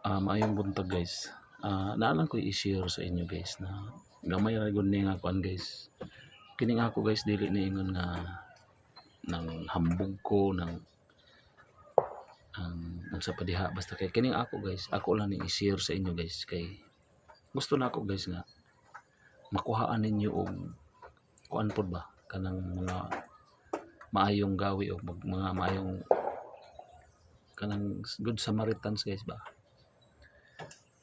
Ah, maayong buntag guys. Ah, naalang ko i-share sa inyo guys na gamay ra gud ni nga kuan guys. Kini nga ako guys dili ni ingon nga nang hambog ko nang ang unsa pa diha basta kay kining ako guys ako lang ni i-share sa inyo guys kay gusto na ako guys nga makuhaan ninyo og kuan pod ba kanang mga maayong gawi o mga maayong kanang good Samaritans guys ba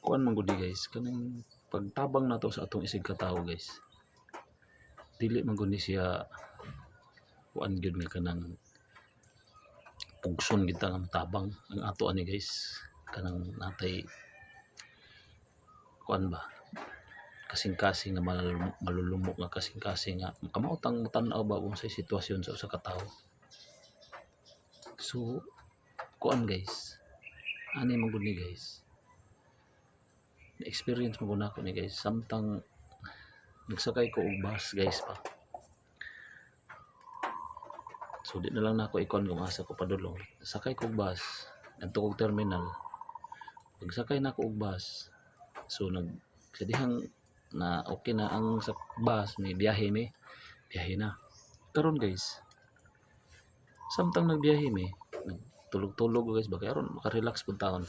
kuan man guys. Kanang pagtabang nato sa atong isig katawo guys. Dili man siya kuan gyud nga kanang pugson gid ta nga tabang ang ato ani guys. Kanang natay kuan ba? Kasing-kasing nga malulumok, malulumok nga kasing-kasing nga. Kamautang tan-aw ba kung sa sitwasyon sa usa ka tawo? So kuan guys. Ani man guys na-experience mo na ako ni guys. Samtang nagsakay ko og bus guys pa. So di na lang na ako ikon kung asa ko padulong sakay ko og bus ngadto kog terminal. Pagsakay na ako og bus so nag sa dihang na okay na ang sa bus may biyahe mi biyahe na. Karon guys samtang nagbiyahe mi tulog-tulog guys ba karon maka-relax pud taon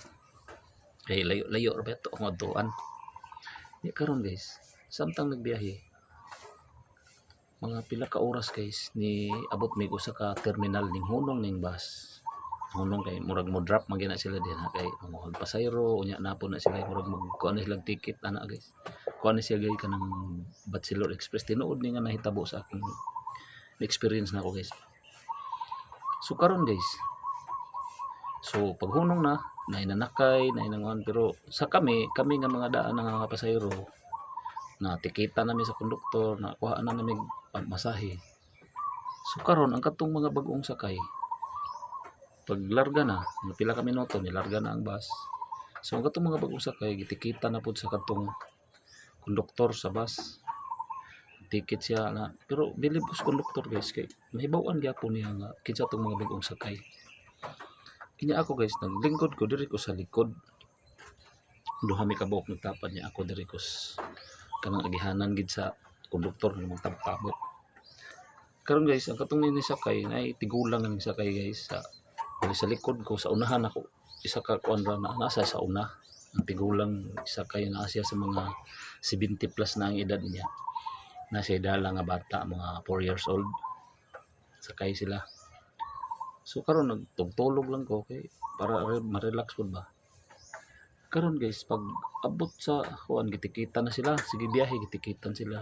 kay layo-layo ra beto ang adtuan di karon guys. Samtang nagbiyahe? Mga pila ka oras guys ni abot mig usa ka terminal ning hunong ning bus. Hunong kay murag mo drop man gyud na sila din kay mga pasayro unya na po na sila murag mag kuan na silang ticket ana guys. Kuan na siya guys kanang Batsilor Express. Tinuod ni nga nahitabo sa akong experience na ako guys. So karon guys. So paghunong na nainanakay nainanguan pero sa kami kami nga mga daan nga mga pasayro na tikita namin sa konduktor na kuha na namin masahe. So karon ang katong mga bagong sakay pag larga na pila ka minuto nilarga na ang bus. So ang katong mga bagong sakay gitikita na pud sa katong konduktor sa bus. Ticket siya na pero believe ko sa konduktor guys kay mahibaw-an gyapon niya nga kinsa tong mga bagong sakay Kanya ako guys, naglingkod ko diri ko sa likod. Duha mi kabok nagtapad niya ako diri ko kanang agihanan gid sa konduktor ng magtabtabot. Karon guys, ang katong ni sakay na tigulang ang sakay guys sa sa likod ko sa unahan ako. Isa ka kuan ra na nasa sa una. Ang tigulang sakay na siya sa mga 70 plus na ang edad niya. Na siya dala nga bata, mga 4 years old. Sakay sila. So karon nagtugtulog lang ko kay para re- ma-relax pud ba. Karon guys, pag abot sa kuan gitikita na sila, sige biyahe gitikitan sila.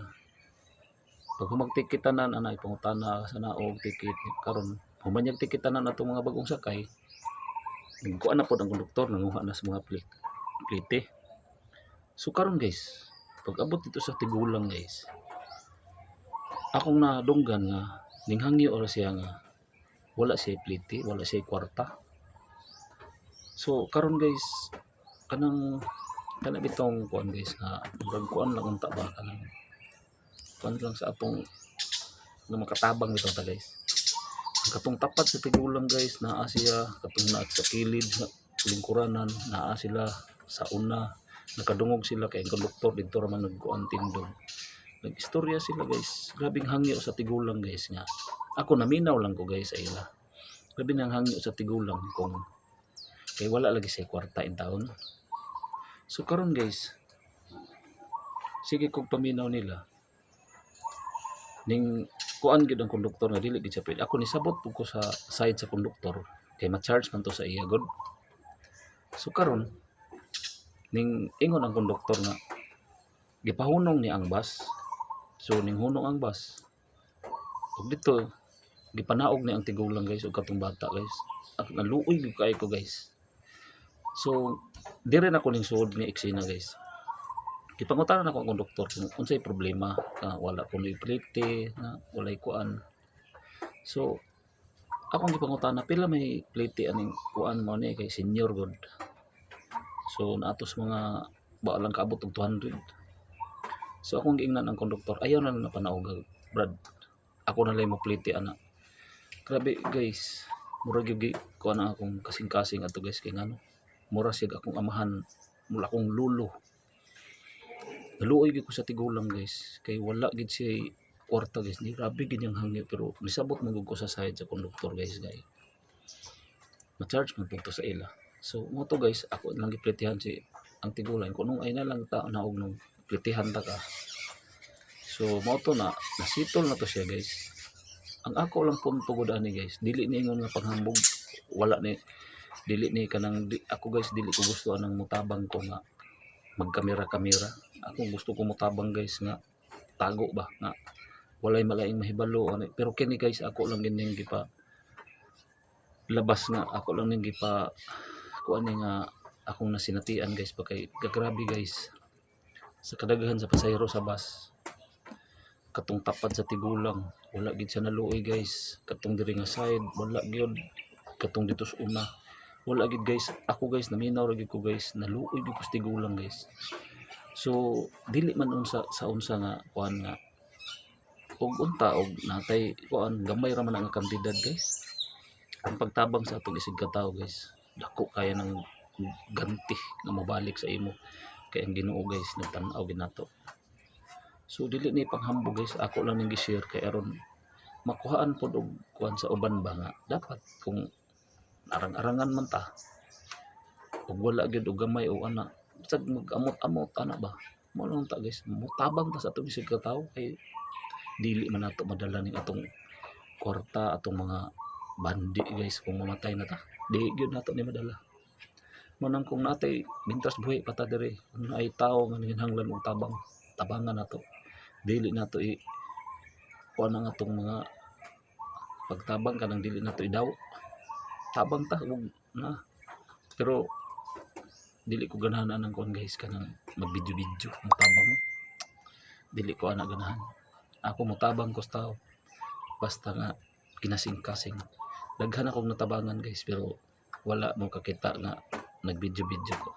Pag humagtikitan na ana ipangutana sa naog tikit karon humanyag tikitan na natong mga bagong sakay. Nagkuan na pod ang konduktor nanguha na sa mga plate. plate. So karon guys, pag abot dito sa tigulang guys. Akong nadunggan nga ninghangyo ora siya nga wala siya pliti, wala siya kwarta. So karon guys, kanang kana bitong kuan guys nga murag kuan lang unta ba kanang kuan lang sa atong nga makatabang bitaw ta guys. Ang katong tapat sa tigulang guys, naa siya katong naa sa kilid sa lingkuranan, naa sila sa una, nakadungog sila kay ang konduktor dito ra man nagkuan tindog. Nag-istorya sila guys. Grabing hangyo sa tigulang guys nga ako naminaw lang ko guys sa ila grabe nang hangyo sa tigulang kung kay wala lagi sa kwarta in taon. So karon guys sige kog paminaw nila. Ning kuan gid ang konduktor nga dili gid siya pwede. Ako nisabot pud ko sa side sa konduktor kay ma-charge man to sa iya god so karon ning ingon ang konduktor nga gipahunong ni ang bus. So ning hunong ang bus. Ug dito gipanaog ni ang tigulang guys ug katong bata guys. At naluoy gyud kay ko guys. So dire na ko ning suod ni eksena guys. Gipangutanan ako ang konduktor kung unsay problema nga wala ko ni plate na walay kuan. So akong gipangutana pila may plate aning kuan mo ni kay senior god. So naatos mga ba lang kaabot og 200 so akong giingnan ang konduktor ayaw na na panaog brad. Ako na lang mo plate ana grabe guys. Murag yung gi- kuha na akong kasing-kasing ato guys. Kay ngano mura siya akong amahan mula akong lulo. Naluoy gyud ko sa tigulang guys. Kay wala gid siya kwarta guys. Ni grabe gid yung hangyo pero nisabot gud ko sa side sa konduktor guys guys ma-charge man sa ila. So mo to guys ako lang giplitihan si ang tigulang. Kung nung ay na lang ta naog nung plitihan ta ka. So mo to na nasitol na to siya guys ang ako lang punto gud ani guys. Dili ni ingon nga panghambog wala ni dili ni kanang di, ako guys dili ko gusto anang mutabang ko nga magkamera-kamera. Ako gusto ko mutabang guys nga tago ba nga walay malaing mahibalo ani. Pero kini guys ako lang gining gipa labas nga ako lang ning gipa kuan ni nga akong nasinatian guys pa kay gagrabe guys sa kadaghan sa pasahero sa bus. Katong tapad sa tigulang wala gid siya naluoy guys. Katong diri nga side wala gyud. Katong dito sa una. Wala gid guys. Ako guys naminaw ra gid ko guys. Naluoy gid ko sa tigulang guys. So dili man unsa sa unsa nga kuan nga og unta og natay kuan gamay ra man ang kantidad guys. Ang pagtabang sa atong isig katao guys. Dako kaya ng ganti nga mabalik sa imo. Kay ang Ginoo guys nagtan-aw ginato so dili ni panghambog guys. Ako lang ning gi-share kay aron makuhaan pod og kuan sa uban ba nga? Dapat kung arang-arangan man ta ug wala gyud og gamay o ana bisag mag-amot-amot ana ba? Mo lang ta guys. Mutabang ta sa atong isig katao kay dili man nato madala ning atong kwarta atong mga bandi guys. Kung mamatay na ta di gyud nato ni madala. Manang kung natay mintas buhi pa ta diri. Kung ay tao nga nanginhanglan og tabang tabangan nato dili nato i kuan ang atong mga pagtabang kanang dili nato idaw tabang ta ug na. Pero dili ko ganahan anang kuan guys kanang magbidyo-bidyo mutabang dili ko ana ganahan. Ako mutabang ko sa tao basta nga kinasing-kasing. Daghan akong natabangan guys pero wala mo kakita nga nagbidyo-bidyo ko.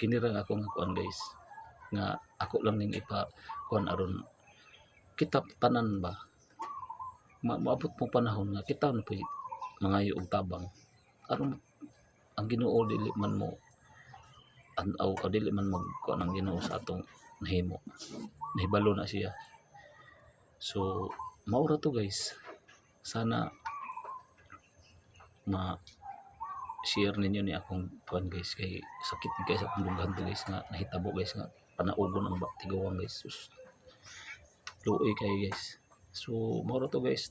Kinirang ako nga kuan guys nga ako lang ning ipa kuan aron kita tanan ba? Ma maabot mo panahon nga kita na po mangayo og tabang. Aron ang Ginoo dili man mo an-aw o dili man mag kuan ang Ginoo sa atong nahimo. Nahibalo na siya. So maura to guys. Sana ma share ninyo ni akong kuan guys kay sakit guys akong lunggan guys nga nahitabo guys nga panaugon ang tigawang guys. Sus. Luoy kayo guys. So moro to guys.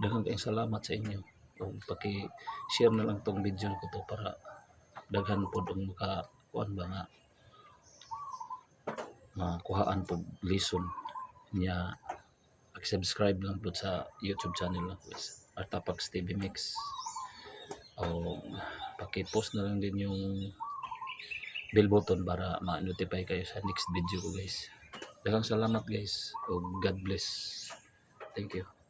Daghang kayong salamat sa inyo. O paki share na lang tong video ko to para daghan po dong maka kuan ba nga? Makuhaan po lesson niya. Subscribe lang po sa YouTube channel lang guys. Artapax TV Mix. O paki-post na lang din yung bell button para ma-notify kayo sa next video ko guys. Daghang salamat guys. God bless. Thank you.